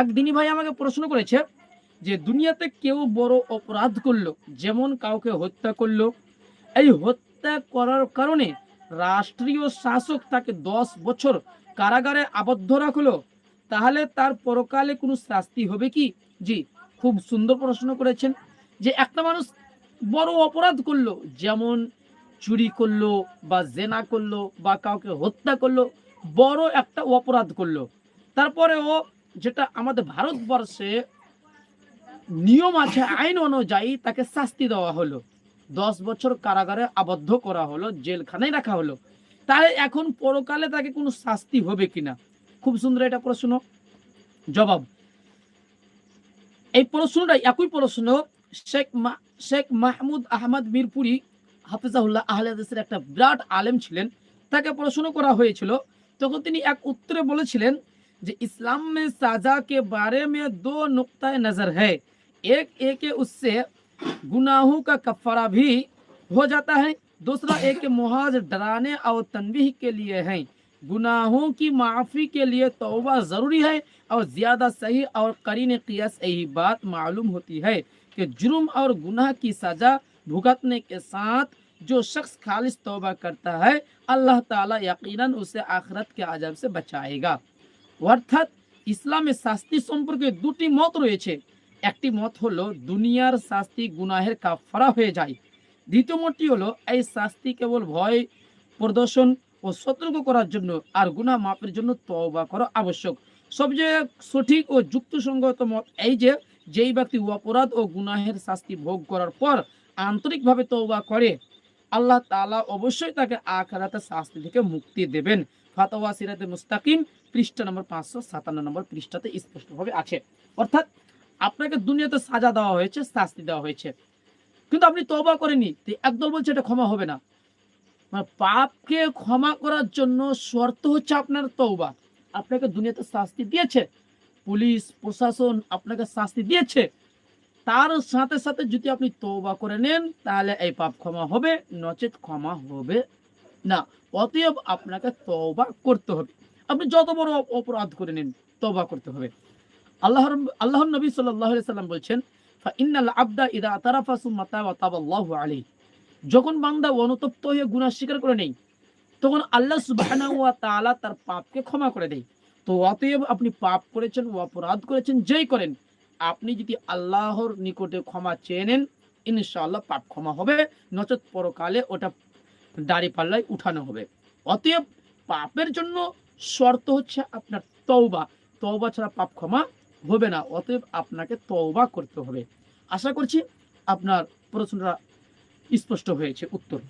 একদিনই ভাই আমাকে প্রশ্ন করেছে যে, দুনিয়াতে কেউ বড় অপরাধ করল, যেমন কাউকে হত্যা করল? এই হত্যা করার কারণে রাষ্ট্রীয় শাসক তাকে দশ বছর কারাগারে আবদ্ধ রাখল? তাহলে তার পরকালে কোনো শাস্তি হবে কি? জি, খুব সুন্দর প্রশ্ন করেছেন যে, একটা মানুষ বড় অপরাধ করল, যেমন চুরি করল বা জেনা করল বা কাউকে হত্যা করল, বড় একটা অপরাধ করল। তারপরে ও যেটা আমাদের ভারতবর্ষে নিয়ম আছে, আইন অনুযায়ী তাকে শাস্তি দেওয়া হলো। দশ বছর কারাগারে আবদ্ধ করা হলো, জেলখানায় রাখা হলো। তাহলে এখন পরকালে তাকে কোনো শাস্তি হবে কিনা? খুব সুন্দর এটা প্রশ্ন। জবাব। এই প্রশ্নটা একই প্রশ্ন শেখ মা- শেখ মাহমুদ আহমদ মিরপুরি হাফিজাহুল্লাহ আহলে হাদিসের একটা বিরাট আলেম ছিলেন। তাকে প্রশ্ন করা হয়েছিল। তখন তিনি এক উত্তরে বলেছিলেন যে इस्लाम में सजा के बारे में दो नुक्ता नज़र है। एक एक उससे गुनाहों का कफारा भी हो जाता है। दूसरा, एक मुहाज डराने और तनबीह के लिए है। गुनाहों की माफ़ी के लिए तौबा ज़रूरी है और ज़्यादा सही और करीन कियास यही बात मालूम होती है कि जुर्म और गुनाह की सज़ा भुगतने के साथ जो शख्स खालिश तौबा करता है, अल्लाह ताला यकीनन उसे आखिरत के अजब से बचाएगा। অর্থাৎ ইসলামের শাস্তি সম্পর্কে দুটি মত রয়েছে। একটি মত হলো, দুনিয়ার শাস্তি গুনাহের কাফারা হয়ে যায়। দ্বিতীয় মতটি হলো, এই শাস্তি কেবল ভয়, প্রদর্শন ও সতর্ক করার জন্য আর গুনাহ মাপের জন্য তওবা করা আবশ্যক। সবচেয়ে সঠিক ও যুক্তিসঙ্গত মত এই যে, যেই ব্যক্তি অপরাধ ও গুনাহের শাস্তি ভোগ করার পর আন্তরিকভাবে তওবা করে, আল্লাহ তাআলা অবশ্যই তাকে আখরাতে শাস্তি থেকে মুক্তি দেবেন। ফাতোয়া সিরাতে মুস্তাকিম পৃষ্ঠা নম্বর পাঁচশো সাতান্ন নম্বর পৃষ্ঠাতে স্পষ্টভাবে আছে। অর্থাৎ আপনাকে দুনিয়াতে সাজা দেওয়া হয়েছে, শাস্তি দেওয়া হয়েছে। কিন্তু আপনি তবা করেনি একদল বলছে এটা ক্ষমা হবে না। মানে পাপকে ক্ষমা করার জন্য শর্ত হচ্ছে আপনার তৌবা আপনাকে দুনিয়াতে শাস্তি দিয়েছে, পুলিশ, প্রশাসন আপনাকে শাস্তি দিয়েছে। তার সাথে সাথে যদি আপনি তৌবা করে নেন, তাহলে এই পাপ ক্ষমা হবে, নচেত ক্ষমা হবে না। অতএব আপনাকে তওবা করতে হবে। আপনি যত বড় অপরাধ করে নিন তবা করতে হবে। আল্লাহর আল্লাহর নবী সাল্লাম বলছেন যখন বান্দা অনুতপ্ত হয়ে গুনাহ স্বীকার করে নেই তখন আল্লাহ সুবহানাহু ওয়া তাআলা তার পাপকে ক্ষমা করে দেয়। তো অতএব আপনি পাপ করেছেন ও অপরাধ করেছেন, যেই করেন, আপনি যদি আল্লাহর নিকটে ক্ষমা চেয়ে নেন, ইনশাআল্লাহ পাপ ক্ষমা হবে নচেত পরকালে ওটা দাড়ি পাল্লায় উঠানো হবে। অতএব পাপের জন্য শর্ত হচ্ছে আপনার তওবা। তওবা ছাড়া পাপ ক্ষমা হবে না, অতএব আপনাকে তওবা করতে হবে। আশা করছি আপনার প্রশ্নটা স্পষ্ট হয়েছে, উত্তর।